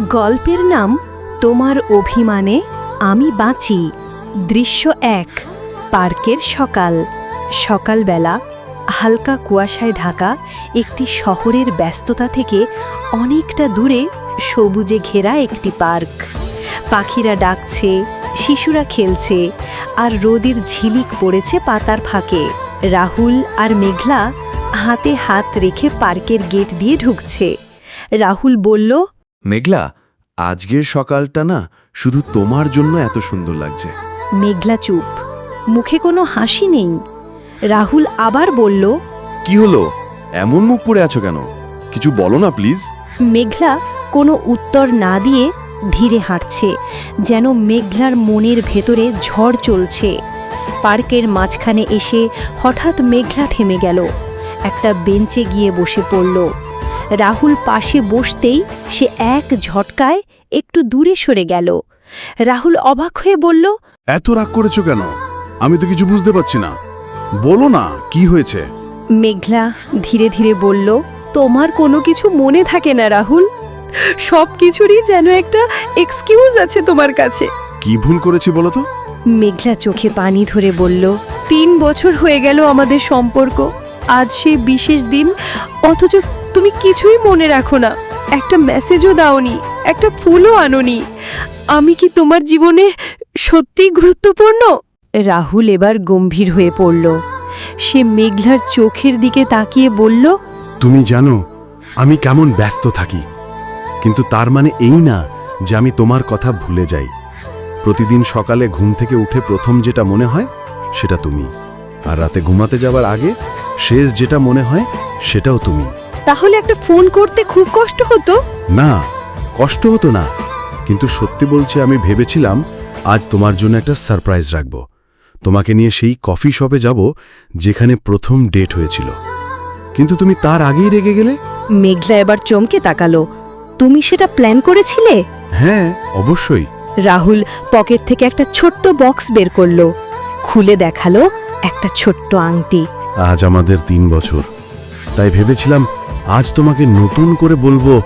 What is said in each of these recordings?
গল্পের নাম তোমার অভিমানে আমি বাঁচি। দৃশ্য এক, পার্কের সকাল। সকালবেলা হালকা কুয়াশায় ঢাকা একটি শহরের ব্যস্ততা থেকে অনেকটা দূরে সবুজে ঘেরা একটি পার্ক। পাখিরা ডাকছে, শিশুরা খেলছে আর রোদের ঝিলিক পড়েছে পাতার ফাঁকে। রাহুল আর মেঘলা হাতে হাত রেখে পার্কের গেট দিয়ে ঢুকছে। রাহুল বলল মেঘলা আজকের সকালটা না শুধু তোমার জন্য এত সুন্দর লাগছে। মেঘলা চুপ। মুখে কোনো হাসি নেই। রাহুল আবার বলল কি হলো? এমন মুখ পড়ে আছো কেন? কিছু বলো না প্লিজ। মেঘলা কোনো উত্তর না দিয়ে ধীরে হাঁটছে যেন মেঘলার মনের ভেতরে ঝড় চলছে। পার্কের মাঝখানে এসে হঠাৎ মেঘলা থেমে গেল। একটা বেঞ্চে গিয়ে বসে পড়ল। রাহুল পাশে বসতেই সে এক ঝটকায় একটু দূরে সরে গেল। রাহুল অবাক হয়ে বলল এত রাগ করেছ কেন? আমি তো কিছু বুঝতে পারছি না। বলো না কি হয়েছে? মেঘলা ধীরে ধীরে বলল তোমার কোনো কিছু মনে থাকে না রাহুল। সব কিছুরই যেন একটা এক্সকিউজ আছে তোমার কাছে। কি ভুল করেছি বলো তো? মেঘলা চোখে পানি ধরে বলল তিন বছর হয়ে গেল আমাদের সম্পর্ক। আজ সেই বিশেষ দিন অথচ তুমি কিছুই মনে রাখো না। একটা মেসেজও দাওনি, একটা ফুলও আনোনি। আমি কি তোমার জীবনে সত্যিই গুরুত্বপূর্ণ? রাহুল এবার গম্ভীর হয়ে পড়ল। সে মেঘলার চোখের দিকে তাকিয়ে বলল, তুমি জানো, আমি কেমন ব্যস্ত থাকি। কিন্তু তার মানে এই না যে আমি তোমার কথা ভুলে যাই। প্রতিদিন সকালে ঘুম থেকে উঠে প্রথম যেটা মনে হয়, সেটা তুমি। আর রাতে ঘুমাতে যাওয়ার আগে শেষ যেটা মনে হয়, সেটাও তুমি। তাহলে একটা ফোন করতে খুব কষ্ট হতো? না কষ্ট হতো না। কিন্তু সত্যি বলছি আমি ভেবেছিলাম আজ তোমার জন্য একটা সারপ্রাইজ রাখব। তোমাকে নিয়ে সেই কফি শপে যাব যেখানে প্রথম ডেট হয়েছিল। কিন্তু তুমি তার আগেই রেগে গেলে? মেঘলা এবার চমকে তাকালো। তুমি সেটা প্ল্যান করেছিলে? হ্যাঁ অবশ্যই। রাহুল পকেট থেকে একটা ছোট্ট বক্স বের করল। খুলে দেখাল একটা ছোট্ট আংটি। আজ আমাদের তিন বছর। তাই ভেবেছিলাম আজ তোমাকে নতুন করে বলব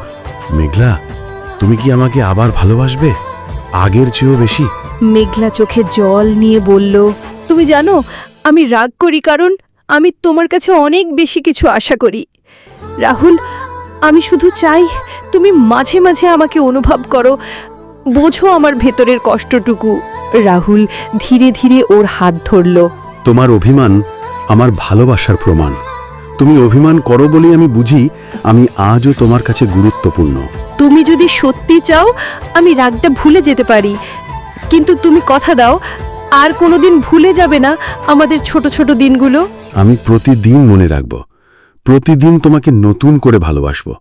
মেঘলা তুমি কি আমাকে আবার ভালোবাসবে? আগের চেয়েও বেশি। মেঘলা চোখে জল নিয়ে বলল তুমি জানো আমি রাগ করি কারণ আমি তোমার কাছে অনেক বেশি কিছু আশা করি। রাহুল আমি শুধু চাই তুমি মাঝে মাঝে আমাকে অনুভব করো বোঝো আমার ভেতরের কষ্টটুকু। রাহুল ধীরে ধীরে ওর হাত ধরল। তোমার অভিমান আমার ভালোবাসার প্রমাণ। তুমি অভিমান করো বলেই আমি বুঝি আমি আজও তোমার কাছে গুরুত্বপূর্ণ। তুমি যদি সত্যি চাও আমি রাগটা ভুলে যেতে পারি। কিন্তু তুমি কথা দাও আর কোনোদিন ভুলে যাবে না আমাদের ছোট ছোট দিনগুলো। আমি প্রতিদিন মনে রাখব। প্রতিদিন তোমাকে নতুন করে ভালোবাসবো।